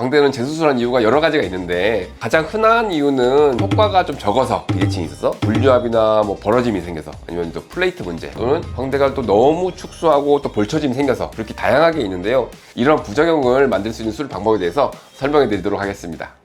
광대는 재수술한 이유가 여러 가지가 있는데 가장 흔한 이유는 효과가 좀 적어서 비대칭이 있어서 분류압이나 뭐 벌어짐이 생겨서 아니면 또 플레이트 문제 또는 광대가 또 너무 축소하고 또 벌쳐짐이 생겨서 그렇게 다양하게 있는데요. 이런 부작용을 만들 수 있는 수술 방법에 대해서 설명해 드리도록 하겠습니다.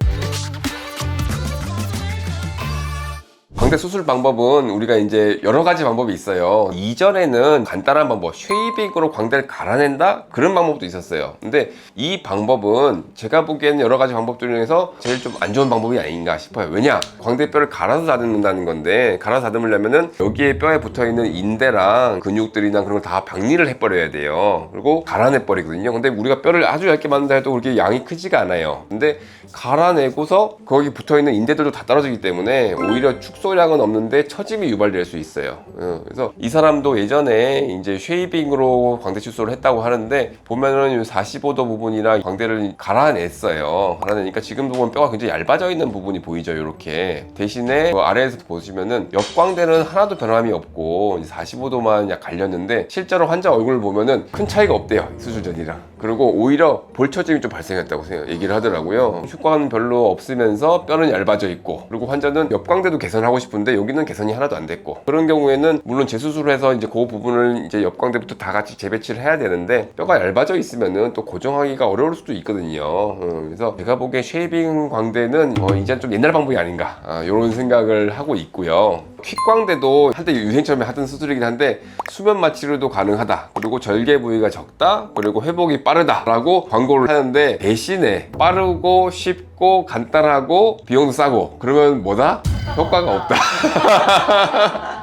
광대 수술 방법은 우리가 이제 여러 가지 방법이 있어요. 이전에는 간단한 방법, 쉐이빙으로 광대를 갈아낸다? 그런 방법도 있었어요. 근데 이 방법은 제가 보기에는 여러 가지 방법 중에서 제일 좀 안 좋은 방법이 아닌가 싶어요. 왜냐? 광대뼈를 갈아서 다듬는다는 건데, 갈아서 다듬으려면은 여기에 뼈에 붙어 있는 인대랑 근육들이나 그런 걸 다 박리를 해버려야 돼요. 그리고 갈아내버리거든요. 근데 우리가 뼈를 아주 얇게 만든다 해도 그렇게 양이 크지가 않아요. 근데 갈아내고서 거기 붙어 있는 인대들도 다 떨어지기 때문에 오히려 축소량 은 없는데 처짐이 유발될 수 있어요. 어, 그래서 이 사람도 예전에 이제 쉐이빙으로 광대 축소를 했다고 하는데 보면은 45도 부분이랑 광대를 갈아냈어요. 갈아내니까 지금도 보면 뼈가 굉장히 얇아져 있는 부분이 보이죠. 이렇게 대신에 그 아래에서 보시면은 옆광대는 하나도 변함이 없고 45도만 약 갈렸는데 실제로 환자 얼굴을 보면은 큰 차이가 없대요. 수술 전이랑. 그리고 오히려 볼처짐이 좀 발생했다고 얘기를 하더라고요. 효과는 별로 없으면서 뼈는 얇아져 있고 그리고 환자는 옆광대도 개선하고 싶 은데 여기는 개선이 하나도 안 됐고 그런 경우에는 물론 재수술을 해서 이제 그 부분을 이제 옆광대부터 다 같이 재배치를 해야 되는데 뼈가 얇아져 있으면은 또 고정하기가 어려울 수도 있거든요. 어, 그래서 제가 보기엔 쉐이빙 광대는 어, 이제 좀 옛날 방법이 아닌가 이런 생각을 하고 있고요. 퀵광대도 한때 유행처럼 하던 수술이긴 한데 수면 마취로도 가능하다. 그리고 절개 부위가 적다. 그리고 회복이 빠르다 라고 광고를 하는데 대신에 빠르고 쉽고 간단하고 비용도 싸고 그러면 뭐다? 효과가 없다.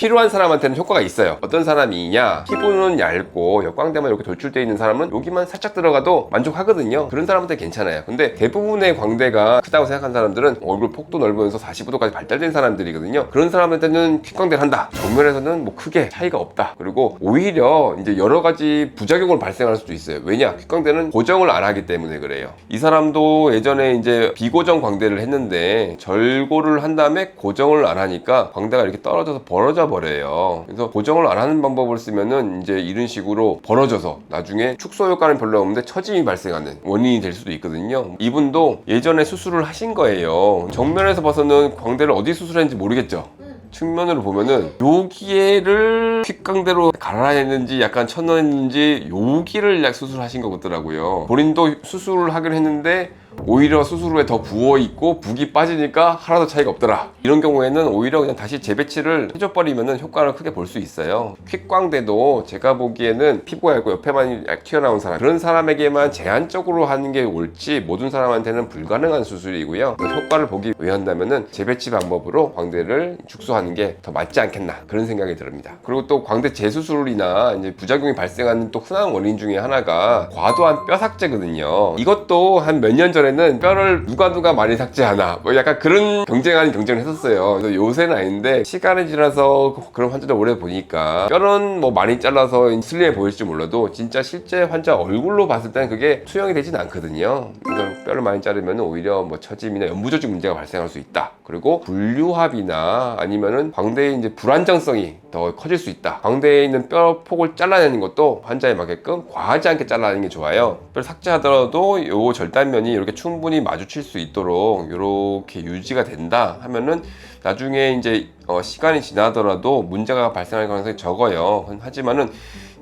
필요한 사람한테는 효과가 있어요. 어떤 사람이냐? 피부는 얇고 역광대만 이렇게 돌출되어 있는 사람은 여기만 살짝 들어가도 만족하거든요. 그런 사람한테 괜찮아요. 근데 대부분의 광대가 크다고 생각한 사람들은 얼굴 폭도 넓으면서 45도까지 발달된 사람들이거든요. 그런 사람한테는 퀵광대를 한다. 정면에서는 뭐 크게 차이가 없다. 그리고 오히려 이제 여러 가지 부작용을 발생할 수도 있어요. 왜냐? 퀵광대는 고정을 안 하기 때문에 그래요. 이 사람도 예전에 이제 비고정 광대를 했는데 절고를 한 다음에 고정을 안 하니까 광대가 이렇게 떨어져서 벌어져 버려요. 그래서 고정을 안 하는 방법을 쓰면은 이제 이런 식으로 벌어져서 나중에 축소 효과는 별로 없는데 처짐이 발생하는 원인이 될 수도 있거든요. 이분도 예전에 수술을 하신 거예요. 정면에서 봐서는 광대를 어디 수술했는지 모르겠죠. 측면으로 보면은 여기를 퀵광대로 갈아냈는지 약간 쳐넣었는지 여기를 약 수술하신 것 같더라고요. 본인도 수술을 하기로 했는데 오히려 수술 후에 더 부어 있고 붓이 빠지니까 하나도 차이가 없더라. 이런 경우에는 오히려 그냥 다시 재배치를 해줘버리면 효과를 크게 볼 수 있어요. 퀵광대도 제가 보기에는 피부가 얇고 옆에만 약 튀어나온 사람 그런 사람에게만 제한적으로 하는 게 옳지 모든 사람한테는 불가능한 수술이고요. 그 효과를 보기 위한다면은 재배치 방법으로 광대를 축소하는 게 더 맞지 않겠나 그런 생각이 듭니다. 그리고 또 광대 재수술이나 이제 부작용이 발생하는 또 흔한 원인 중에 하나가 과도한 뼈 삭제거든요. 이것도 한 몇 년 전 에는 뼈를 누가 누가 많이 삭제하나 뭐 약간 그런 경쟁 아닌 경쟁을 했었어요. 그래서 요새는 아닌데 시간이 지나서 그런 환자들 오래 보니까 뼈는 뭐 많이 잘라서 슬림해 보일지 몰라도 진짜 실제 환자 얼굴로 봤을 때는 그게 투영이 되진 않거든요. 그래서 뼈를 많이 자르면 오히려 뭐 처짐이나 연부조직 문제가 발생할 수 있다. 그리고 분류합이나 아니면은 광대의 이제 불안정성이 더 커질 수 있다. 광대에 있는 뼈 폭을 잘라내는 것도 환자에 맞게끔 과하지 않게 잘라내는 게 좋아요. 뼈를 삭제하더라도 요 절단면이 이렇게 충분히 마주칠 수 있도록 이렇게 유지가 된다 하면은 나중에 이제 어, 시간이 지나더라도 문제가 발생할 가능성이 적어요. 하지만은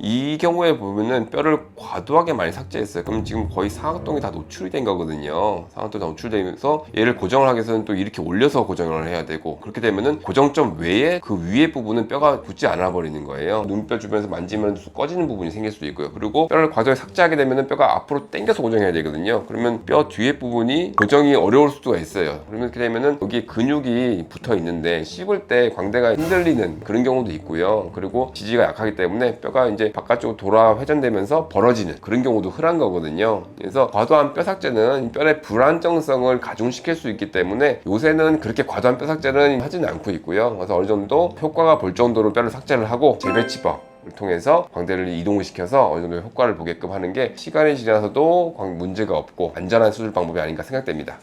이 경우에 보면은 뼈를 과도하게 많이 삭제했어요. 그럼 지금 거의 상악동이 다 노출이 된 거거든요. 상악동이 다 노출되면서 얘를 고정을 하기 위해서는 또 이렇게 올려서 고정을 해야 되고 그렇게 되면은 고정점 외에 그 위에 부분은 뼈가 붙지 않아 버리는 거예요. 눈뼈 주변에서 만지면 쑥 꺼지는 부분이 생길 수도 있고요. 그리고 뼈를 과도하게 삭제하게 되면은 뼈가 앞으로 당겨서 고정해야 되거든요. 그러면 뼈 뒤에 부분이 고정이 어려울 수가 있어요. 그러면 그렇게 되면은 여기 근육이 붙어 있는데 씹을 때 광대가 흔들리는 그런 경우도 있고요. 그리고 지지가 약하기 때문에 뼈가 이제 바깥쪽으로 돌아 회전되면서 벌어지는 그런 경우도 흔한 거거든요. 그래서 과도한 뼈 삭제는 뼈의 불안정성을 가중시킬 수 있기 때문에 요새는 그렇게 과도한 뼈 삭제는 하지는 않고 있고요. 그래서 어느 정도 효과가 볼 정도로 뼈를 삭제를 하고 재배치법 을 통해서 광대를 이동을 시켜서 어느 정도 효과를 보게끔 하는 게 시간이 지나서도 광 문제가 없고 안전한 수술 방법이 아닌가 생각됩니다.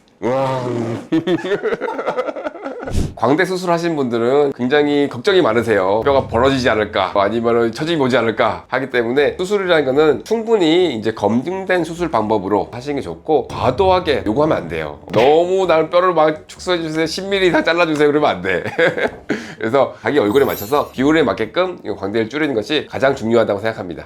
광대 수술하신 분들은 굉장히 걱정이 많으세요. 뼈가 벌어지지 않을까, 아니면 처짐이 오지 않을까 하기 때문에 수술이라는 거는 충분히 이제 검증된 수술 방법으로 하시는 게 좋고 과도하게 요구하면 안 돼요. 너무 나는 뼈를 막 축소해 주세요, 10mm 이상 잘라 주세요 그러면 안 돼. 그래서 자기 얼굴에 맞춰서 비율에 맞게끔 이 광대를 줄이는 것이 가장 중요하다고 생각합니다.